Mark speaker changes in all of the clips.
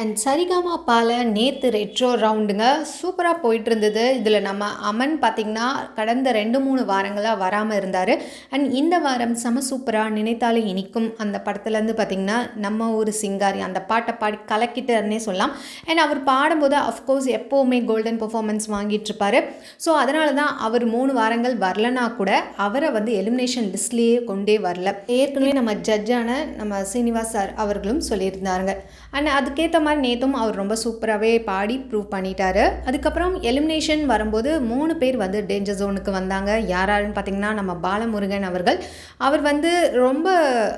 Speaker 1: And Saregama பால நேற்று retro ரவுண்டுங்க சூப்பராக போயிட்டு இருந்தது இதில் நம்ம அமன் பார்த்திங்கன்னா கடந்த ரெண்டு மூணு வாரங்களாக வராமல் இருந்தார். அண்ட் இந்த வாரம் செம சூப்பராக நினைத்தாலே இனிக்கும். அந்த படத்துலேருந்து பார்த்திங்கன்னா நம்ம ஊர் சிங்காரி அந்த பாட்டை பாடி கலக்கிட்டாருன்னே சொல்லலாம். அண்ட் அவர் பாடும்போது அஃப்கோர்ஸ் எப்போவுமே கோல்டன் பெர்ஃபார்மன்ஸ் வாங்கிட்டு இருப்பார் ஸோ அதனால தான் அவர் மூணு வாரங்கள் வரலனா கூட அவரை வந்து எலிமினேஷன் லிஸ்ட்லேயே கொண்டே வரல. ஏற்கனவே நம்ம ஜட்ஜான நம்ம சீனிவாஸ் சார் அவர்களும் சொல்லியிருந்தாருங்க. அண்ட் அதுக்கேற்ற மாதிரி நேத்தும் அவர் ரொம்ப சூப்பராகவே பாடி ப்ரூவ் பண்ணிட்டாரு. அதுக்கப்புறம் எலிமினேஷன் வரும்போது மூணு பேர் வந்து டேஞ்சர் ஜோனுக்கு வந்தாங்க. யாராருன்னு பார்த்தீங்கன்னா நம்ம பாலமுருகன் அவர்கள். அவர் வந்து ரொம்ப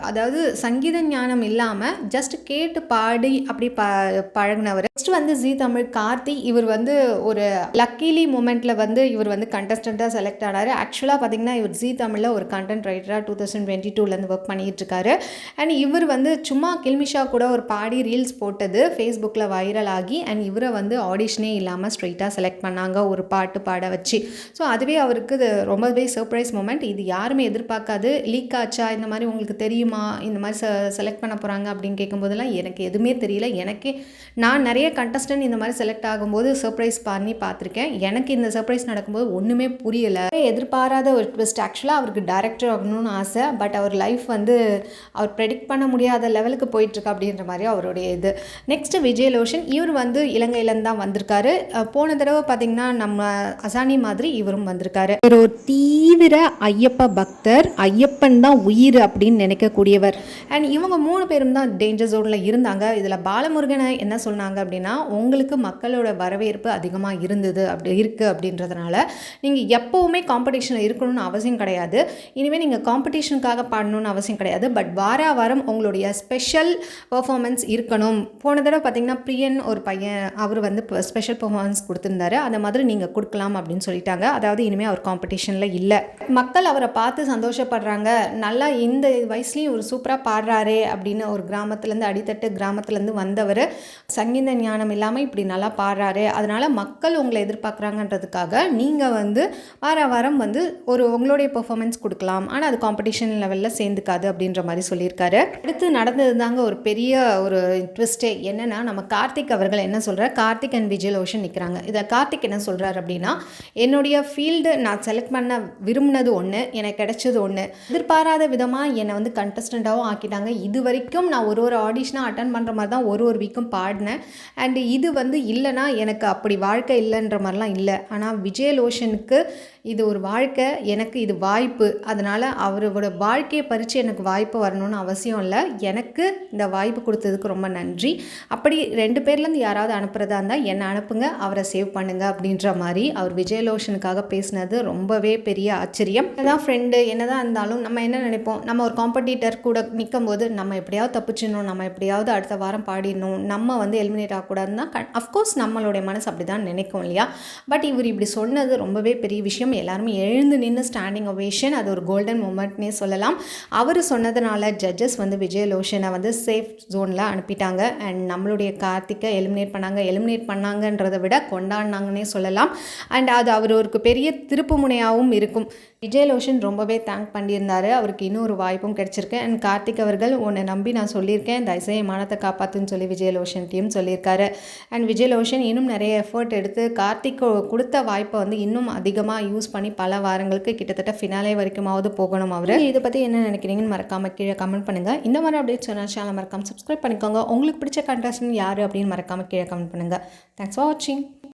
Speaker 1: அதாவது சங்கீத ஞானம் இல்லாமல் ஜஸ்ட் கேட்டு பாடி அப்படி ப பழகினவர். நெக்ஸ்ட் வந்து ஜி தமிழ் கார்த்தி இவர் வந்து ஒரு லக்கிலி மூமெண்ட்டில் வந்து இவர் வந்து கண்டஸ்டண்ட்டாக செலக்ட் ஆனார். ஆக்சுவலாக பார்த்தீங்கன்னா இவர் ஜி தமிழில் ஒரு கண்டென்ட் ரைட்டராக டூ தௌசண்ட் டுவெண்ட்டி டூலேருந்து ஒர்க் பண்ணிகிட்டு இருக்காரு. அண்ட் இவர் வந்து சும்மா கில்மிஷா கூட ஒரு பாடி ரீல்ஸ் போட்டது. ஃபேஸ்புக்கில் வைரல் ஆகி அண்ட் இவரை வந்து ஆடிஷனே இல்லாமல் ஸ்ட்ரைட்டாக செலக்ட் பண்ணாங்க ஒரு பாட்டு பாட வச்சு. ஸோ அதுவே அவருக்கு இது ரொம்பவே சர்ப்ரைஸ் மூமெண்ட் இது யாருமே எதிர்பார்க்காது. லீக் ஆச்சா? இந்த மாதிரி உங்களுக்கு தெரியுமா? இந்த மாதிரி செ செலக்ட் பண்ண போகிறாங்க அப்படின்னு கேட்கும்போதெல்லாம் எனக்கு எதுவுமே தெரியல. எனக்கே நான் நிறைய கண்டஸ்டன்ட் இந்த மாதிரி செலக்ட் ஆகும்போது சர்ப்ரைஸ் பண்ணி பார்த்துருக்கேன். எனக்கு இந்த சர்ப்ரைஸ் நடக்கும்போது ஒன்றுமே புரியலை. எதிர்பாராத ஒரு ட்விஸ்ட் ஆக்சுவலாக அவருக்கு டேரக்டர் ஆகணும்னு ஆசை பட் அவர் லைஃப் வந்து அவர் ப்ரெடிக்ட் பண்ண முடியாத லெவலுக்கு போயிட்டுருக்கு அப்படின்ற மாதிரி அவருடைய இது. நெக்ஸ்ட் விஜயலோஷன் இவர் வந்து இலங்கையிலேருந்து தான் வந்திருக்காரு. போன தடவை பார்த்தீங்கன்னா நம்ம அசானி மாதிரி இவரும் வந்திருக்காரு. இவர் ஒரு தீவிர ஐயப்ப பக்தர். ஐயப்பன் தான் உயிர் அப்படின்னு நினைக்கக்கூடியவர். அண்ட் இவங்க மூணு பேரும் தான் டேஞ்சர் ஜோனில் இருந்தாங்க. இதில் பாலமுருகனை என்ன சொன்னாங்க அப்படின்னா உங்களுக்கு மக்களோட வரவேற்பு அதிகமாக இருந்தது அப்படி இருக்குது அப்படின்றதுனால நீங்கள் எப்போவுமே காம்படிஷனில் இருக்கணும்னு அவசியம் கிடையாது. இனிமேல் நீங்கள் காம்படிஷனுக்காக பாடணும்னு அவசியம் கிடையாது. பட் வார வாரம் உங்களுடைய ஸ்பெஷல் பர்ஃபார்மன்ஸ் இருக்கணும். போன தடவை பார்த்தீங்கன்னா பிரியன் ஒரு பையன் அவர் வந்து ஸ்பெஷல் பர்ஃபார்மன்ஸ் கொடுத்துருந்தாரு. அந்த மாதிரி நீங்கள் கொடுக்கலாம் அப்படின்னு சொல்லிட்டாங்க. அதாவது இனிமேல் அவர் காம்படிஷனில் இல்லை. மக்கள் அவரை பார்த்து சந்தோஷப்படுறாங்க. நல்லா இந்த வயசுலேயும் ஒரு சூப்பராக பாடுறாரே அப்படின்னு ஒரு கிராமத்துலேருந்து அடித்தட்டு கிராமத்துலேருந்து வந்தவர் சங்கீத ஞானம் இல்லாமல் இப்படி நல்லா பாடுறாரு. அதனால் மக்கள் உங்களை எதிர்பார்க்குறாங்கன்றதுக்காக நீங்கள் வந்து வார வாரம் வந்து ஒரு உங்களுடைய பெர்ஃபார்மன்ஸ் கொடுக்கலாம். ஆனால் அது காம்படிஷன் லெவலில் சேர்ந்துக்காது அப்படின்ற மாதிரி சொல்லியிருக்காரு. அடுத்து நடந்தது தாங்க ஒரு பெரிய ஒரு ட்விஸ்ட்டே என்னென்னா நம்ம கார்த்திக் அவர்கள் என்ன சொல்கிறார் கார்த்திக் அண்ட் விஜய் லோஷன் நிற்கிறாங்க இதை கார்த்திக் என்ன சொல்கிறார் அப்படின்னா என்னுடைய ஃபீல்டு நான் செலக்ட் பண்ண விரும்பினது ஒன்று எனக்கு கிடைச்சது ஒன்று எதிர்பாராத விதமாக என்னை வந்து கண்டஸ்டண்ட்டாகவும் ஆக்கிட்டாங்க. இது வரைக்கும் நான் ஒரு ஒரு ஆடிஷனாக அட்டன் பண்ணுற மாதிரி தான் ஒரு ஒரு வீக்கும் பாடினேன். அண்டு இது வந்து இல்லைன்னா எனக்கு அப்படி வாழ்க்கை இல்லைன்ற மாதிரிலாம் இல்லை. ஆனால் விஜய் லோஷனுக்கு இது ஒரு வாழ்க்கை எனக்கு இது வாய்ப்பு. அதனால் அவரோட வாழ்க்கையை பறித்து எனக்கு வாய்ப்பு வரணும்னு அவசியம் இல்லை. எனக்கு இந்த வாய்ப்பு கொடுத்ததுக்கு ரொம்ப நன்றி. அப்படி ரெண்டு பேர்லேருந்து யாராவது அனுப்புகிறதா இருந்தால் என்னை அனுப்புங்க அவரை சேவ் பண்ணுங்க அப்படின்ற மாதிரி அவர் விஜயலோஷனுக்காக பேசினது ரொம்பவே பெரிய ஆச்சரியம். என்னதான் ஃப்ரெண்டு என்னதான் இருந்தாலும் நம்ம என்ன நினைப்போம்? நம்ம ஒரு காம்படிட்டர் கூட நிற்கும் போது நம்ம எப்படியாவது தப்பிச்சிடணும் நம்ம எப்படியாவது அடுத்த வாரம் பாடிடணும் நம்ம வந்து எலிமினேட் ஆகக்கூடாதுன்னா அஃப்கோர்ஸ் நம்மளுடைய மனசு அப்படி தான் நினைக்கும் இல்லையா? பட் இவர் இப்படி சொன்னது ரொம்பவே பெரிய விஷயம். எல்லாருமே எழுந்து நின்று ஸ்டாண்டிங் ஒவேஷன் அது ஒரு கோல்டன் மூமெண்ட்னே சொல்லலாம். அவர் சொன்னதுனால ஜட்ஜஸ் வந்து விஜயலோஷனை வந்து சேஃப் ஜோனில் அனுப்பிட்டாங்க. அண்ட் நம்மளுடைய கார்த்திக்கை எலிமினேட் பண்ணாங்க எலிமினேட் பண்ணாங்கன்றதை விட கொண்டாடினாங்கன்னே சொல்லலாம். அண்ட் அது அவருக்கு பெரிய திருப்பு முனையாகவும் இருக்கும். விஜயலோஷன் ரொம்பவே தேங்க் பண்ணியிருந்தாரு. அவருக்கு இன்னும் ஒரு வாய்ப்பும் கிடச்சிருக்கு. அண்ட் கார்த்திக் அவர்கள் உன்னை நம்பி நான் சொல்லியிருக்கேன். தயவுசெய்து மானத்தை காப்பாற்றுன்னு சொல்லி விஜயலோஷன்ட்டையும் சொல்லியிருக்காரு. அண்ட் விஜயலோஷன் இன்னும் நிறைய எஃபர்ட் எடுத்து கார்த்திக் கொடுத்த வாய்ப்பை வந்து இன்னும் அதிகமாக யூஸ் பண்ணி பல வாரங்களுக்கு கிட்டத்தட்ட ஃபினாலே வரைக்குமாவது போகணும் அவர். இதை பற்றி என்ன நினைக்கிறீங்கன்னு மறக்காமல் கீழே கமெண்ட் பண்ணுங்கள் இந்த மாதிரி அப்டேட் சொன்னால் சேனல் மறக்காமல் சப்ஸ்கிரைப் பண்ணிக்கோங்க. உங்களுக்கு பிடிச்ச கண்டஸ்டன் யார் அப்படின்னு மறக்காமல் கீழே கமெண்ட் பண்ணுங்கள் தேங்க்ஸ் ஃபார் வாட்சிங்